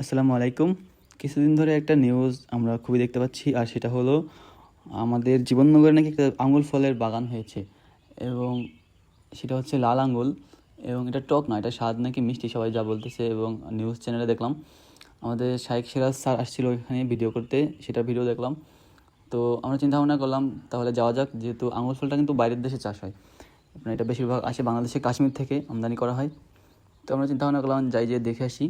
আসসালামু আলাইকুম। কিছুদিন ধরে একটা নিউজ আমরা খুবই দেখতে পাচ্ছি, আর সেটা হলো আমাদের জীবননগরে নাকি একটা আঙুল ফলের বাগান হয়েছে এবং সেটা হচ্ছে লাল আঙুল এবং এটা টক না, এটা স্বাদ নাকি মিষ্টি সবাই যা বলতেছে এবং নিউজ চ্যানেলে দেখলাম। আমাদের শাইক সিরাজ স্যার আসছিল ওইখানে ভিডিও করতে, সেটা ভিডিও দেখলাম। তো আমরা চিন্তা ভাবনা করলাম, তাহলে যাওয়া যাক, যেহেতু আঙুল ফলটা কিন্তু বাইরের দেশে চাষ হয়। আপনার এটা বেশিরভাগ আসে বাংলাদেশে কাশ্মীর থেকে আমদানি করা হয়। তো আমরা চিন্তা ভাবনা করলাম, যাই যে দেখে আসি।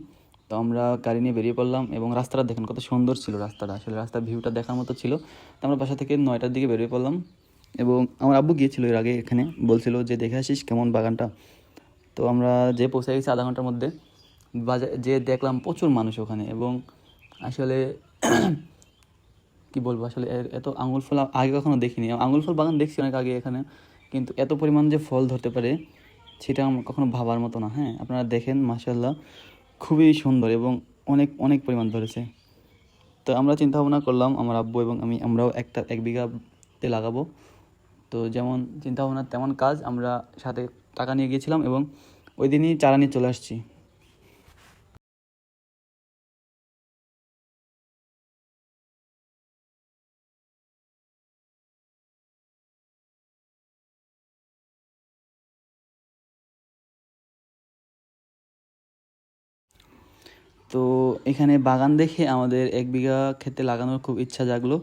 তো আমরা গাড়ি নিয়ে বেরিয়ে পড়লাম এবং রাস্তাটা দেখেন কত সুন্দর ছিল রাস্তাটা। আসলে রাস্তার ভিউটা দেখার মতো ছিল। তো আমরা বাসা থেকে নয়টার দিকে বেরিয়ে পড়লাম এবং আমার আব্বু গিয়েছিল এর আগে এখানে, বলছিল যে দেখে আসিস কেমন বাগানটা। তো আমরা যে পৌঁছে গেছি আধা ঘণ্টার মধ্যে বাজার যে দেখলাম প্রচুর মানুষ ওখানে এবং আসলে কি বলব, আসলে এত আঙুল ফল আগে কখনো দেখিনি। আঙুল ফল বাগান দেখছি অনেক আগে এখানে, কিন্তু এত পরিমাণ যে ফল ধরতে পারে, সেটা কখনো ভাবার মতো না। হ্যাঁ আপনারা দেখেন মাসাল্লাহ খুবই সুন্দর এবং অনেক অনেক পরিমাণ ধরেছে। তো আমরা চিন্তা ভাবনা করলাম, আমার আব্বু এবং আমি, আমরাও একটা, এক বিঘাতে লাগাবো। তো যেমন চিন্তা ভাবনা তেমন কাজ, আমরা সাথে টাকা নিয়ে গিয়েছিলাম এবং ওই দিনই চারা নিয়ে চলে আসছি। তো এখানে বাগান দেখে আমাদের এক বিঘা ক্ষেতে লাগানোর খুব ইচ্ছা জাগলো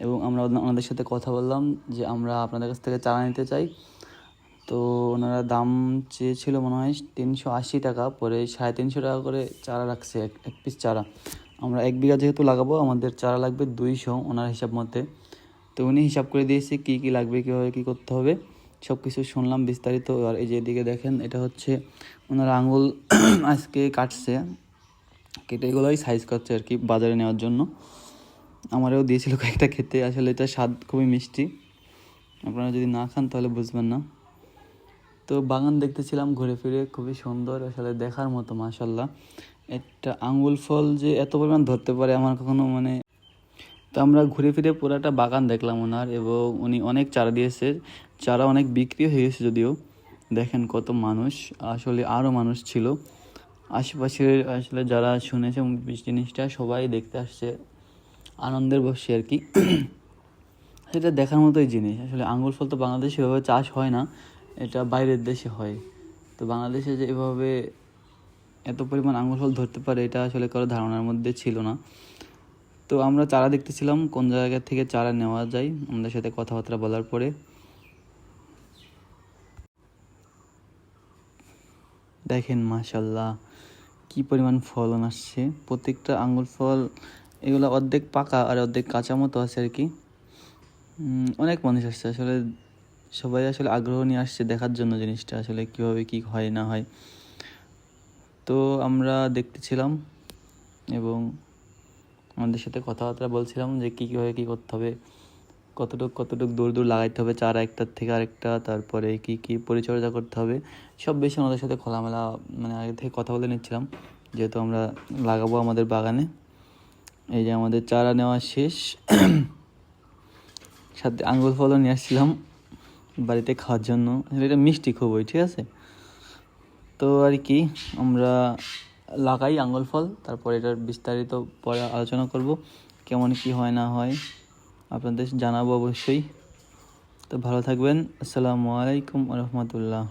এবং আমরা ওনাদের সাথে কথা বললাম যে আমরা আপনাদের কাছ থেকে চারা নিতে চাই। তো ওনারা দাম চেয়েছিল মনে হয় তিনশো আশি টাকা, পরে সাড়ে তিনশো টাকা করে চারা রাখছে, এক এক পিস চারা। আমরা এক বিঘা যেহেতু লাগাবো, আমাদের চারা লাগবে দুইশো ওনার হিসাব মতে। তো উনি হিসাব করে দিয়েছে কী কী লাগবে, কীভাবে কী করতে হবে। সব কিছু শুনলাম বিস্তারিত। আর এই যে এদিকে দেখেন, এটা হচ্ছে ওনারা আঙুল আজকে কাটছে। কেটে এগুলোই সাইজ করছে আর কি বাজারে নেওয়ার জন্য। আমারও দিয়েছিল কয়েকটা খেতে, আসলে এটা স্বাদ খুবই মিষ্টি। আপনারা যদি না খান তাহলে বুঝবেন না। তো বাগান দেখতেছিলাম, ঘুরে ফিরে খুবই সুন্দর, আসলে দেখার মতো মাশাল্লাহ একটা আঙ্গুল ফল যে এত পরিমাণ ধরতে পারে আমার কখনো মানে তো আমরা ঘুরে ফিরে পুরাটা বাগান দেখলাম ওনার এবং উনি অনেক চারা দিয়েছে। চারা অনেক বিক্রি হয়ে গেছে যদিও। দেখেন কত মানুষ, আসলে আরও মানুষ ছিল। আশেপাশের আসলে যারা শুনেছে জিনিসটা সবাই দেখতে আসছে, আনন্দের বসে আর কি। সেটা দেখার মতোই জিনিস। আসলে আঙ্গুর ফল তো বাংলাদেশে এভাবে চাষ হয় না, এটা বাইরের দেশে হয়। তো বাংলাদেশে যে এভাবে এত পরিমাণ আঙ্গুর ফল ধরতে পারে, এটা আসলে কারও ধারণার মধ্যে ছিল না। তো আমরা চারা দেখতেছিলাম, কোন জায়গা থেকে চারা নেওয়া যায়, আমাদের সাথে কথাবার্তা বলার পরে। দেখেন মাশাল্লাহ কি পরিমাণ ফলন আসছে। প্রত্যেকটা আঙ্গুর ফল, এগুলো অর্ধেক পাকা আর অর্ধেক কাঁচা মতো আছে আর কি। অনেক মানুষ আসছে, আসলে সবাই আসলে আগ্রহ নিয়ে আসছে দেখার জন্য জিনিসটা, আসলে কীভাবে কী হয়, না হয়। তো আমরা দেখতেছিলাম এবং আমাদের সাথে কথাবার্তা বলছিলাম যে কী, কীভাবে কী করতে হবে। কতটুক কতটুক দূর দূর লাগাইতে হবে চারা একটার থেকে আরেকটা, তারপরে কি কি পরিচর্যা করতে হবে, সব বেশি আমাদের সাথে খোলামেলা মানে আগে থেকে কথা বলে নিচ্ছিলাম। যেহেতু আমরা লাগাবো আমাদের বাগানে। এই যে আমাদের চারা নেওয়া শেষ। সাথে আঙ্গুর ফলও নিয়ে আসছিলাম বাড়িতে খাওয়ার জন্য। এটা মিষ্টি খুবই, ঠিক আছে? তো আর কি, আমরা লাগাই আঙ্গুল ফল, তারপর এটার বিস্তারিত পরে আলোচনা করব, কেমন কি হয়, না হয়। আপনাদের জানাব অবশ্যই। তো ভালো থাকবেন। আসসালামু আলাইকুম রহমতুল্লাহ।